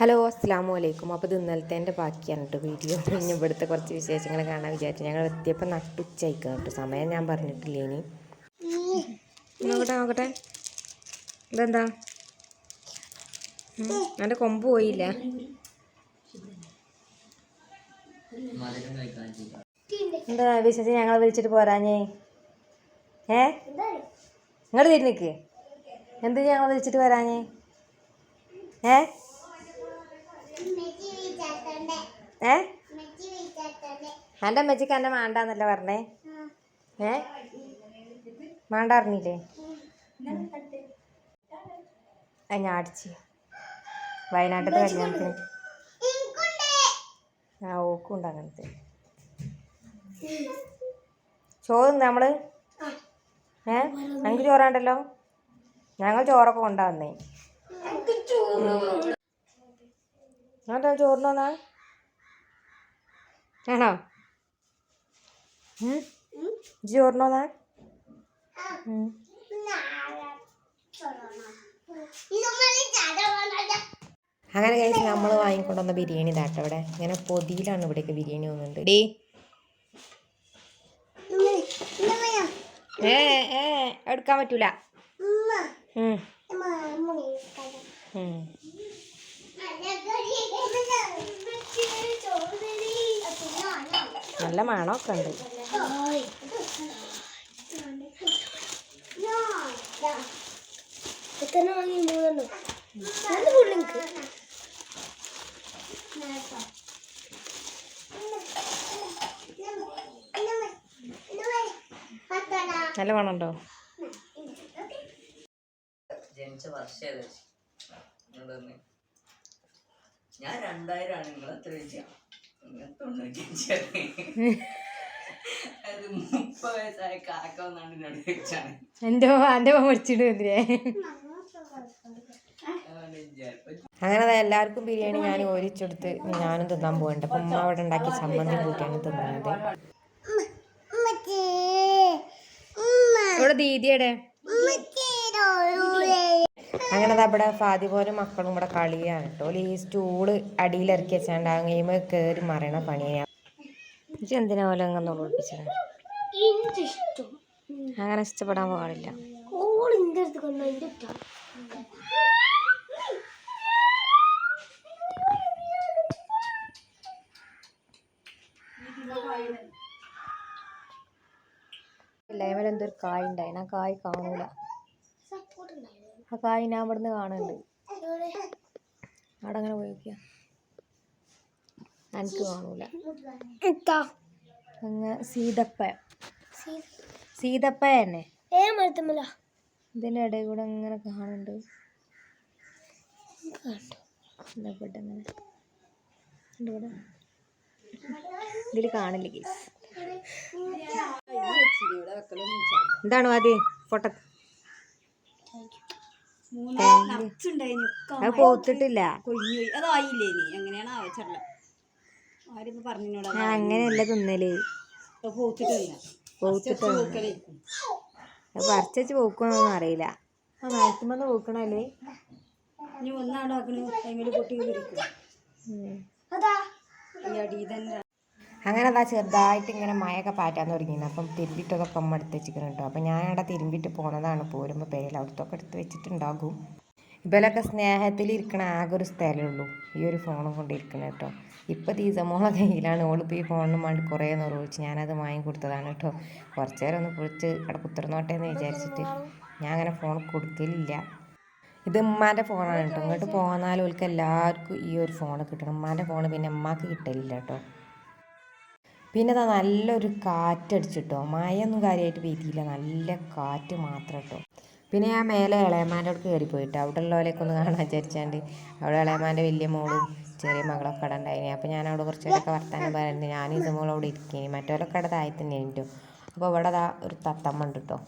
Hello അസ്സാമു അലൈക്കും. അപ്പോൾ ഇത് ഇന്നലത്തെ എന്റെ ബാക്കിയാണ് കേട്ടോ വീഡിയോ. ഇനി ഇവിടുത്തെ കുറച്ച് വിശേഷങ്ങൾ കാണാൻ വിചാരിച്ചു. ഞങ്ങൾ എത്തിയപ്പോൾ നട്ടുച്ചയക്കാം കേട്ടോ സമയം ഞാൻ പറഞ്ഞിട്ടില്ല ഇനി? നോക്കട്ടെ നോക്കട്ടെ. ഇതെന്താ? എന്റെ കൊമ്പ് പോയില്ല. എന്താ വിശേഷം? ഞങ്ങൾ വിളിച്ചിട്ട് പോരാഞ്ഞേ. ഏ? ഇങ്ങോട്ട് തിരിഞ്ഞിക്ക് എന്ത് ഞങ്ങൾ വിളിച്ചിട്ട് വരാഞ്ഞേ? ഏ? ഏ? എന്റെ അമ്മച്ചിക്ക് എന്നെ വേണ്ടാന്നല്ല പറഞ്ഞേ? ഏ? വേണ്ട അറിഞ്ഞില്ലേ ഞാൻ അടിച്ച്. വയനാട്ടിലത്തെ കല്യാണത്തിന്. ആ ഓക്കുണ്ട് അങ്ങനത്തെ. ചോറ് നമ്മൾ? ഏ? ഞങ്ങൾക്ക് ചോറാണ്ടല്ലോ? ഞങ്ങൾ ചോറൊക്കെ കൊണ്ടുവന്നേ അങ്ങനത്തെ ചോറിന് വന്നാ? ആണോ? ഉം? ഇജ്ജ് ചോറിന് വന്നാ? ഉം. അങ്ങനെ കഴിച്ച് നമ്മൾ വാങ്ങിക്കൊണ്ടുവന്ന ബിരിയാണി ഇതാട്ടോ ഇവിടെ. ഇങ്ങനെ പൊതിയിലാണ് ഇവിടെയൊക്കെ ബിരിയാണി വന്നത് ഡീ. ഏ ഏ എടുക്കാൻ പറ്റൂല. ഉം. നല്ല മണമൊക്കെ ഉണ്ട്. നല്ല മണമുണ്ടോ? ജനിച്ച വർഷം ഞാൻ രണ്ടായിരം ആണ് നിങ്ങൾ എത്ര വെച്ചാ നിങ്ങൾ തൊണ്ണൂറ്റഞ്ചാണ് അത് മുപ്പത് വയസ്സായ കാക്ക വന്നാണ് എന്നോട് ചോദിച്ചാണ് എന്റെ എന്റെ മേടിച്ചിട്ട് എന്തിനേ? അതുകൊണ്ട് അങ്ങനെ എല്ലാവർക്കും ബിരിയാണി ഞാൻ ഒരിച്ചെടുത്ത് ഞാനും തിന്നാൻ പോകണ്ട അപ്പം ഉമ്മ അവിടെ ഉണ്ടാക്കി ചമ്മന്തി കൂട്ടിയാണ് തിന്നുന്നത്. ഇവിടെ ദീദിയുടെ അങ്ങനെ അവിടെ ഫാദി പോലെ മക്കളും ഇവിടെ കളിയാണ് കേട്ടോ. ഈ സ്റ്റൂൾ അടിയിലിറക്കി വെച്ചാണ്ട് അങ്ങേമ കയറി മറയണ പണിയാണ് ഇജ്ജ് എന്തിനാ പോലെ അങ്ങനെ ഒളിപ്പിച്ചത് അങ്ങനെ ഇഷ്ടപ്പെടാൻ പാടില്ല. ഇല്ലായ്മ എന്തൊരു കായ് ഉണ്ടായിന് ആ കായ് കാണൂല. ആ കായ് ഞാൻ ഇവിടുന്ന് കാണുന്നുണ്ട്? അവിടെ അങ്ങനെ പോയിക്കുക എനിക്ക് കാണൂല. അങ്ങ് സീതപ്പ. സീ- സീതപ്പ തന്നെ? ഇതിന്റെ ഇടയിൽ കൂടെ ഇങ്ങനെ കാണുന്നുണ്ട്. ഇതിൽ കാണില്ലേ ഇവിടെ ഇതിൽ കാണില്ല കേസ് എന്താണ് മതി പൊട്ട അത് പോത്തിട്ടില്ല. അതായില്ലേ നീ എങ്ങനെയാണ് ആവശ്യമില്ല പറഞ്ഞോട് അങ്ങനെയല്ല തിന്നൽ. പറിച്ചു പോക്കണോന്ന് അറിയില്ല. ആ മരത്തുമെന്ന് പോക്കണല്ലേ? ഇനി ഒന്നാണ് ആക്കണു അതിമേൽ പൊട്ടി വിരിക്കും അതാ ഈ അടി തന്നെ അങ്ങനെ അതാ ചെറുതായിട്ട് ഇങ്ങനെ മഴയൊക്കെ പാറ്റാൻ തുടങ്ങിയിരുന്നു. അപ്പം തിരുമ്പിട്ടതൊക്കെ അമ്മ എടുത്ത് വെച്ചിരിക്കണം കേട്ടോ അപ്പം ഞാനവിടെ തിരുമ്പിട്ട് പോണതാണ് പോരുമ്പോൾ പേരിൽ അവിടുത്തൊക്കെ എടുത്ത് വെച്ചിട്ടുണ്ടാകും. ഇവലൊക്കെ സ്നേഹത്തിൽ ഇരിക്കണ ആകെ ഒരു സ്ഥലമേ ഉള്ളൂ. ഈ ഒരു ഫോണും കൊണ്ടിരിക്കണം കേട്ടോ. ഇപ്പം തീസമോളെ കയ്യിലാണ്. ഓളിപ്പോൾ ഈ ഫോണിന് വേണ്ടി കുറേ നിർവഹിച്ച് ഞാനത് വാങ്ങി കൊടുത്തതാണ് കേട്ടോ. കുറച്ച് നേരം ഒന്ന് പൊളിച്ച് അവിടെ കുത്തിർന്നോട്ടെ എന്ന് വിചാരിച്ചിട്ട് ഞാൻ അങ്ങനെ ഫോൺ കൊടുക്കലില്ല. ഇത് ഉമ്മാന്റെ ഫോണാണ് കേട്ടോ. ഇങ്ങോട്ട് പോകുന്നാലും ഓൾക്ക് എല്ലാവർക്കും ഈ ഒരു ഫോൺ കിട്ടണം. ഉമ്മാന്റെ ഫോൺ പിന്നെ ഉമ്മാക്ക് കിട്ടലില്ല കേട്ടോ. പിന്നെ ഇതാ നല്ലൊരു കാറ്റടിച്ചിട്ടോ? മഴയൊന്നും കാര്യമായിട്ട് പെയ്തില്ല. നല്ല കാറ്റ് മാത്രം കേട്ടോ പിന്നെ ഞാൻ മേലെ ഇളയമാന്റെ അടുത്ത് കയറിപ്പോയിട്ട് അവിടെ ഉള്ളവരെയൊക്കെ ഒന്ന് കാണാൻ വിചാരിച്ചാണ്ട് അവിടെ ഇളയമാന്റെ വലിയ മോളും ചെറിയ മകളൊക്കെ അവിടെ ഉണ്ടായിന്. അപ്പോൾ ഞാൻ അവിടെ കുറച്ച് പേരൊക്കെ വർത്താനം പറയുന്നത് ഞാൻ ഇത് മോൾ അവിടെ ഇരിക്കേനി. മറ്റവരൊക്കെ അവിടെ താഴെ തന്നെ ഇട്ടോ അപ്പോൾ ഇവിടെ ദാ ഒരു തത്തമ്മ ഉണ്ട് കേട്ടോ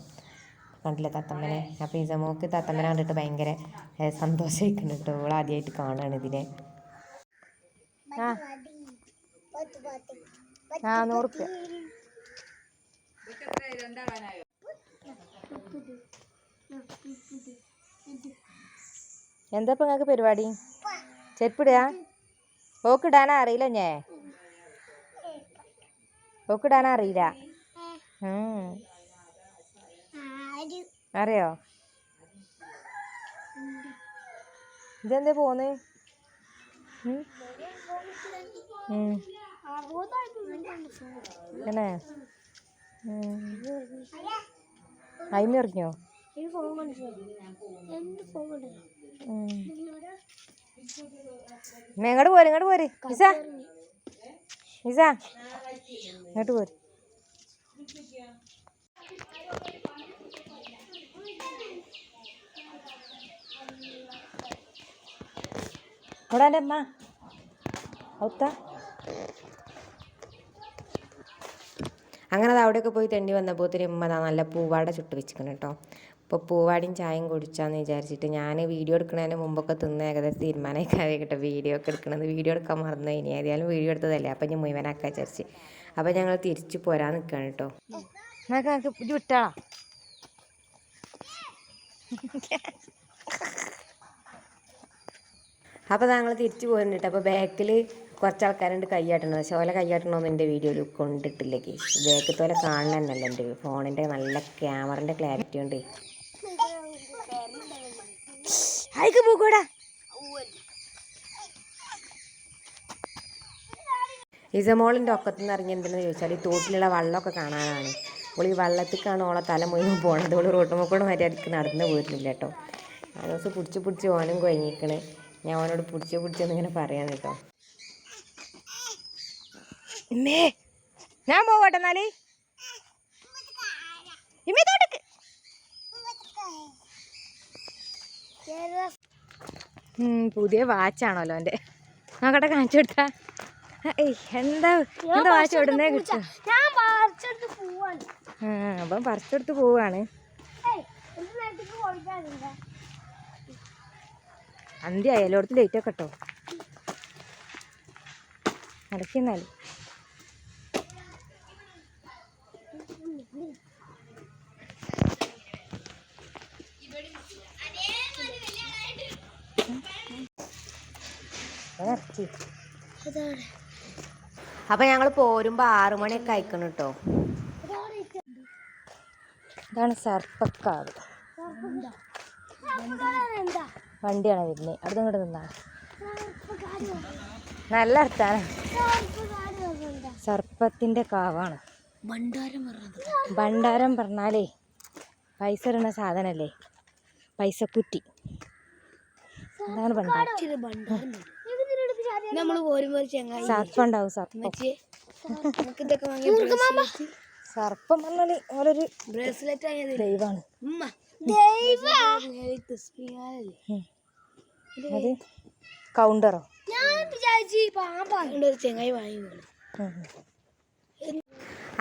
കണ്ടില്ലേ തത്തമ്മനെ? അപ്പോൾ ഇസമോക്ക് തത്തമ്മനെ കണ്ടിട്ട് ഭയങ്കര സന്തോഷമായിരിക്കുന്നു കേട്ടോ ഇവൾ ആദ്യമായിട്ട് കാണുകയാണ് ഇതിനെ. ആ ആ നൂറ് റുപ്യ. എന്താ ഇപ്പം നിങ്ങൾക്ക് പരിപാടി? ചെരുപ്പിടുക ഓക്കിടാനാ അറിയില്ല ഞേ. ഓക്കിടാനാ അറിയില്ല. അറിയോ അറിയോ? ഇതെന്തേ പോന്ന് തന്നെ അയിമ കൊണ്ടു ഇങ്ങോട്ട് പോര് ഇങ്ങോട്ട് പോര്. ഇസ ഇസ ഇങ്ങോട്ട് പോര്. ഇവിടെ എന്റെ അമ്മ ഔത്ത അങ്ങനെ അത് അവിടെയൊക്കെ പോയി തെണ്ടി വന്നപ്പോഴത്തേന് ഉമ്മ അതാ നല്ല പൂവാട ചുട്ട് വെച്ചിക്കണം കേട്ടോ അപ്പോൾ പൂവാടിയും ചായയും കുടിച്ചാന്ന് വിചാരിച്ചിട്ട് ഞാൻ വീഡിയോ എടുക്കുന്നതിന് മുമ്പൊക്കെ തിന്ന് ഏകദേശം തീരുമാനമായിക്കാതെ കേട്ടോ. വീഡിയോ ഒക്കെ എടുക്കണത്. വീഡിയോ എടുക്കാൻ മറന്നു ഇനി ഏതായാലും വീഡിയോ എടുത്തതല്ലേ? അപ്പം ഞാൻ മുഴുവനാക്കാൻ വിചാരിച്ച്. അപ്പം ഞങ്ങൾ തിരിച്ചു പോരാൻ നിൽക്കുകയാണ് കേട്ടോ വിട്ടാളാ? അപ്പോൾ ഞങ്ങൾ തിരിച്ചു പോരുന്നുണ്ട് അപ്പോൾ ബാക്കിൽ കുറച്ച് ആൾക്കാരുണ്ട് കൈയാട്ടണത് ശോല ഓലെ കൈയാട്ടണമെന്ന് എന്റെ വീഡിയോയിൽ കൊണ്ടിട്ടില്ല ബാക്കത്തോലെ കാണണമെന്നല്ല എന്റെ ഫോണിന്റെ നല്ല ക്യാമറന്റെ ക്ലാരിറ്റി ഉണ്ട് അയക്ക് പോകൂടാ ഇസമോളിന്റെ ഒക്കത്തുനിന്ന് ഇറങ്ങി എന്തെന്ന് ചോദിച്ചാൽ ഈ തോട്ടിലുള്ള വള്ളമൊക്കെ കാണാനാണ്. അപ്പോൾ ഈ വള്ളത്തിക്കാണ് ഓളെ തല മുഴുവൻ പോണത്. ഓൾ റോട്ടുമ്പോൾ കൂടെ മര്യാദയ്ക്ക് നടന്ന് പോയിട്ടില്ല കേട്ടോ. ആ ദിവസം പിടിച്ച് പിടിച്ച് ഓനും കുഴങ്ങിക്കണ്. ഞാൻ ഓനോട് പിടിച്ച് പിടിച്ചെന്ന് ഇങ്ങനെ പറയാൻ കേട്ടോ. ഇമ്മേ ഞാൻ പോവട്ടെ എന്നാൽ. ഇമ്മേ തോട്ടക്ക് പുതിയ വാച്ചാണല്ലോ എന്റെ നോക്കട്ടെ കാണിച്ചു കൊടുത്താ. എന്താ എന്താ വാച്ച് ഇവിടുന്നേ കിട്ടും അപ്പം പറിച്ചെടുത്ത് പോവാണ്. ഏയ് എന്റെ നേരത്തേക്ക് കൊടുക്കാറുണ്ട് അന്തി അയലോടത്ത് ലേറ്റ് ഒക്കെ കേട്ടോ നടക്കുന്നാൽ അപ്പം ഞങ്ങൾ പോരുമ്പോൾ ആറു മണിയൊക്കെ അയക്കണം കേട്ടോ ഇതാണ് സർപ്പക്കാവ് വണ്ടിയാണ് വരുന്നത് അവിടെ ഇങ്ങോട്ട് നിന്നാ? നല്ല അർത്ഥാണ് സർപ്പത്തിന്റെ കാവാണ്. ഭണ്ഡാരം പറഞ്ഞാലേ പൈസ ഇടുന്ന സാധനല്ലേ? പൈസക്കുറ്റി. അതാണ് ഭണ്ഡാരം. നമ്മൾ ചങ്ങായി സർപ്പം. ഉണ്ടാവും സർപ്പം നമുക്ക് ഇതൊക്കെ വാങ്ങി സർപ്പം പറഞ്ഞാൽ ഓരൊരു ബ്രേസ്ലെറ്റ് ദൈവമാണ് ഉമ്മ. ദൈവ. അത് കൗണ്ടറോ? ഞാൻ വിചാരിച്ചു പാമ്പാണ്ട് ഒരു ചെങ്ങായി വാങ്ങി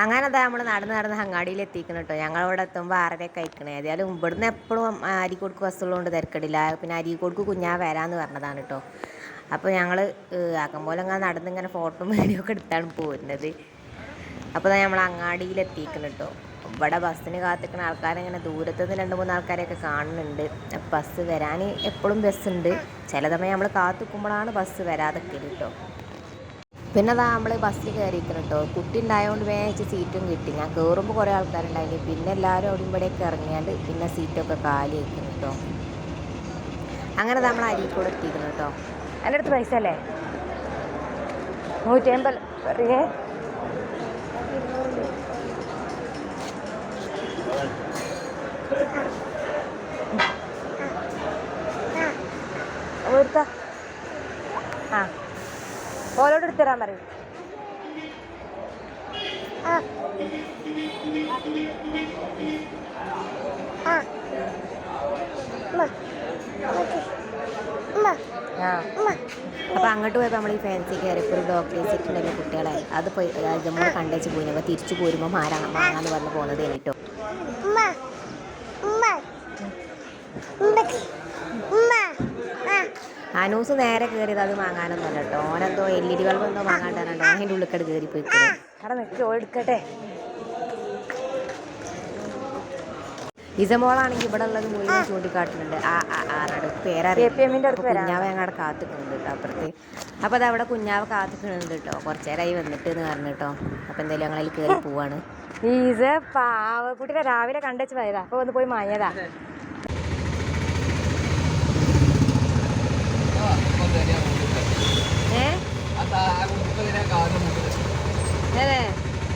അങ്ങനെ അതാ നമ്മൾ നടന്ന് നടന്ന് അങ്ങാടിയിൽ എത്തിക്കണം കേട്ടോ ഞങ്ങൾ ഇവിടെ എത്തുമ്പോൾ ആരുടെ കഴിക്കണേ ഏതായാലും ഇവിടുന്ന് എപ്പോഴും അരിക്കോടുക്ക് ബസ്സുള്ളതുകൊണ്ട് തിരക്കടില്ല. പിന്നെ അരിക്കോടുക്ക് കുഞ്ഞാ വരാന്ന് പറഞ്ഞതാണ് കേട്ടോ അപ്പോൾ ഞങ്ങൾ ആക്കം പോലെ നടന്ന് ഇങ്ങനെ ഫോട്ടോ വീഡിയോ ഒക്കെ എടുത്താണ് പോരുന്നത്. അപ്പോൾ നമ്മൾ അങ്ങാടിയിൽ എത്തിക്കണം കേട്ടോ ഇവിടെ ബസ്സിന് കാത്തിക്കുന്ന ആൾക്കാരിങ്ങനെ ദൂരത്തു നിന്ന് രണ്ട് മൂന്ന് ആൾക്കാരെയൊക്കെ കാണുന്നുണ്ട്. ബസ് വരാൻ എപ്പോഴും ബസ്സുണ്ട്. ചില സമയം നമ്മൾ കാത്തിക്കുമ്പോഴാണ് ബസ് വരാതെ കേട്ടോ പിന്നെ അതാ നമ്മൾ ബസ്സിൽ കയറിയിരിക്കണം കേട്ടോ കുട്ടി ഉണ്ടായതുകൊണ്ട് വേഗം സീറ്റും കിട്ടി. ഞാൻ കയറുമ്പോൾ കുറേ ആൾക്കാരുണ്ടായി പിന്നെ എല്ലാവരും അവിടെ ഇവിടെയൊക്കെ ഇറങ്ങിയാണ്ട് പിന്നെ സീറ്റൊക്കെ കാലി വയ്ക്കുന്നു കേട്ടോ അങ്ങനെ നമ്മൾ അരിക്കൂടെ എത്തിക്കുന്നു കേട്ടോ എന്റെ അടുത്ത് പൈസ അല്ലേ? നൂറ്റി അമ്പത് പറയേ. എടുത്താ ആ ഓലോട് എടുത്തു തരാൻ പറയും. ആ. അപ്പോൾ അങ്ങോട്ട് പോയപ്പോൾ നമ്മൾ ഈ ഫാൻസി കയറിയപ്പോൾ ഒരു ഡോക്ടർ സെറ്റ് ഉണ്ടല്ലോ കുട്ടികളെ അത് പോയി നമ്മൾ കണ്ടേച്ച് പോയി അപ്പോൾ തിരിച്ചു പോരുമ്പോൾ മാറാ മാങ്ങാന്ന് പറഞ്ഞ് പോകുന്നത് കേട്ടോ. അനൂസ് നേരെ കയറിയത് അത് വാങ്ങാനൊന്നുമല്ല കേട്ടോ. ഓനെന്തോ എൽ ഇ ഡി ബൾബ് എന്തോ വാങ്ങാണ്ടാണോ അതിന്റെ ഉള്ളിക്കട് കയറി പോയി അവിടെ നിൽക്കി എടുക്കട്ടെ. ഇസമോളാണെങ്കിൽ ഇവിടെ ഉള്ളത് മുഴുവൻ ചൂണ്ടിക്കാട്ടുന്നുണ്ട് ആ ആ ആറാട് പേരറിയാം. കുഞ്ഞാവ ഞങ്ങളുടെ കാത്തിക്കുന്നുണ്ട് കേട്ടോ അപ്പുറത്ത്. അപ്പോൾ അത് അവിടെ കുഞ്ഞാവ കാത്തിക്കുന്നുണ്ട് കേട്ടോ. കുറച്ച് നേരമായി വന്നിട്ട് എന്ന് പറഞ്ഞു കേട്ടോ. അപ്പോൾ എന്തായാലും ഞങ്ങളതിൽ കയറി പോവാണ്. ഈസ പാവക്കുട്ടിനെ രാവിലെ കണ്ടുവച്ച് പോയതാ. അപ്പോൾ ഒന്ന് പോയി മായതാ ഏ? അതെ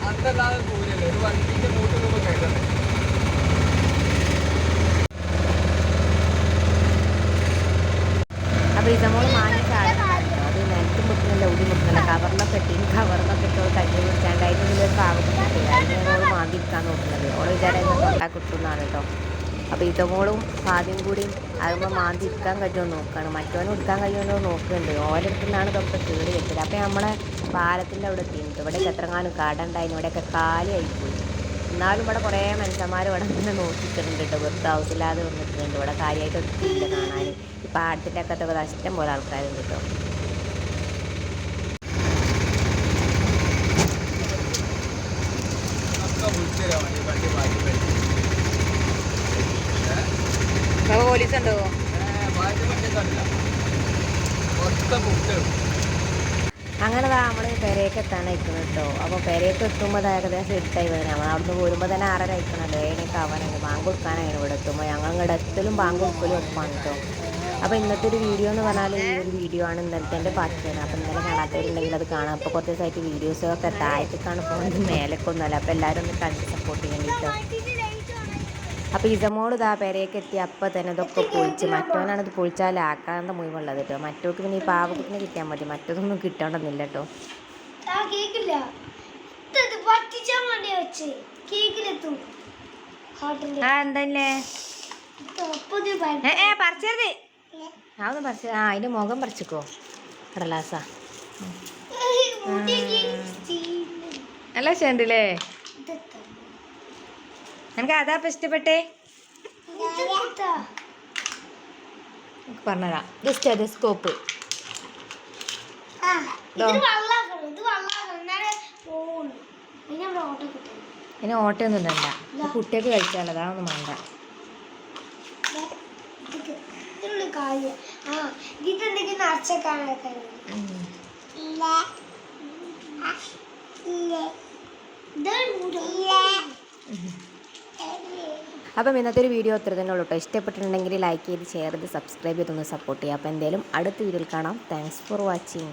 അതല്ലാതെ അതെ ഒരു വണ്ടിന്റെ അതെ പോകുമ്പോൾ ഇതമോളും ആദ്യം കൂടിയും ആകുമ്പോൾ മാന്തി എടുക്കാൻ കഴിയുമോ നോക്കുകയാണ് മറ്റവനും എടുക്കാൻ കഴിയുമോ നോക്കുന്നുണ്ട്. ഓരോരുത്തരിലാണ് ഇതൊക്കെ കയറി വെച്ചത് അപ്പോൾ നമ്മളെ പാലത്തിന്റെ അവിടെ എത്തിയിട്ട് ഇവിടെ എത്രങ്ങാനും കട ഉണ്ടായിരുന്നു ഇവിടെയൊക്കെ കാലിയായി പോയി. എന്നാലും ഇവിടെ കുറേ മനുഷ്യന്മാർ ഇവിടെ നിന്ന് നോക്കിയിട്ടുണ്ട് കേട്ടോ. വെറുതെ ഹൗസില്ലാതെ വന്നിട്ടുണ്ട്. ഇവിടെ കാര്യമായിട്ട് ഒത്തിരി കാണാൻ ഈ പാടത്തിന്റെ അക്കത്തൊക്കെ നഷ്ടം പോലെ ആൾക്കാരുണ്ട് കേട്ടോ. മാറ്റി വെച്ചു പോലീസ് ഉണ്ടോ? അങ്ങനെ നമ്മൾ എത്താൻ അയക്കുന്നത് കേട്ടോ അപ്പോൾ പെരയൊക്കെ എത്തുമ്പോൾ അത് ഏകദേശം എട്ടായി വരുന്നത് നമ്മൾ അവിടുന്ന് പോരുമ്പോൾ തന്നെ ആറര അയക്കണല്ലോ ഏഴൊക്കെ ആവാനാണ്. ബാങ്ക് കൊടുക്കാനായിരുന്നു ഇവിടെ എത്തുമ്പോൾ ഞങ്ങൾ എത്തലും ബാങ്ക് കൊടുക്കലും ഒപ്പാണ് കേട്ടോ അപ്പോൾ ഇന്നത്തെ ഒരു വീഡിയോ എന്ന് പറഞ്ഞാൽ ഈ ഒരു വീഡിയോ ആണ് ഇന്നലത്തെ എന്റെ പാർട്ടിയാണ് അപ്പോൾ ഇന്നലെ കാണാത്തവരുണ്ടെങ്കിൽ അത് കാണാം. അപ്പോൾ കുറച്ച് ദിവസമായിട്ട് വീഡിയോസൊക്കെ താഴത്തേക്കാണ് പോകുന്നത് മേലേക്കൊന്നുമല്ല അപ്പോൾ എല്ലാവരും ഒന്ന് കണ്ട് സപ്പോർട്ട് ചെയ്യണം കേട്ടോ അപ്പോൾ ഇതമോട് ഇതാ പെരയൊക്കെ എത്തി. അപ്പം തന്നെ ഇതൊക്കെ പൊളിച്ച്. മറ്റോനാണ് ഇത് പൊളിച്ചാലാക്കാത്ത മുഴുവുള്ളത് കേട്ടോ. മറ്റോക്ക് പിന്നെ ഈ പാവക്കുട്ടിനെ കിട്ടിയാൽ മതി. മറ്റൊന്നും കിട്ടണമെന്നില്ല കേട്ടോ. ആ എന്തല്ലേ? പുതിയ ഏ ഏ പറിച്ചരുത്. ഞാൻ ഒന്ന് പറിച്ച. ആ അതിന്റെ മുഖം പറിച്ചിക്കോ. കടലാസാ നല്ല ചേണ്ടല്ലേ എനിക്ക് അതാ ഇപ്പം ഇഷ്ടപ്പെട്ടേ? പറഞ്ഞുതരാം. നമ്മുടെ ഓട്ടോ കിട്ടും. അതിന് ഓട്ടയൊന്നും ഇടണ്ട. കുട്ടിയൊക്കെ കഴിച്ചാലോ അതാണൊന്നും വേണ്ട. ഇതിനുള്ള അപ്പം ഇന്നത്തെ ഒരു വീഡിയോ അത്ര തന്നെ ഉള്ളൂ കേട്ടോ ഇഷ്ടപ്പെട്ടിട്ടുണ്ടെങ്കിൽ ലൈക്ക് ചെയ്ത് ഷെയർ ചെയ്ത് സബ്സ്ക്രൈബ് ചെയ്തൊന്ന് സപ്പോർട്ട് ചെയ്യുക. അപ്പോൾ എന്തായാലും അടുത്ത വീഡിയോയിൽ കാണാം. Thanks for watching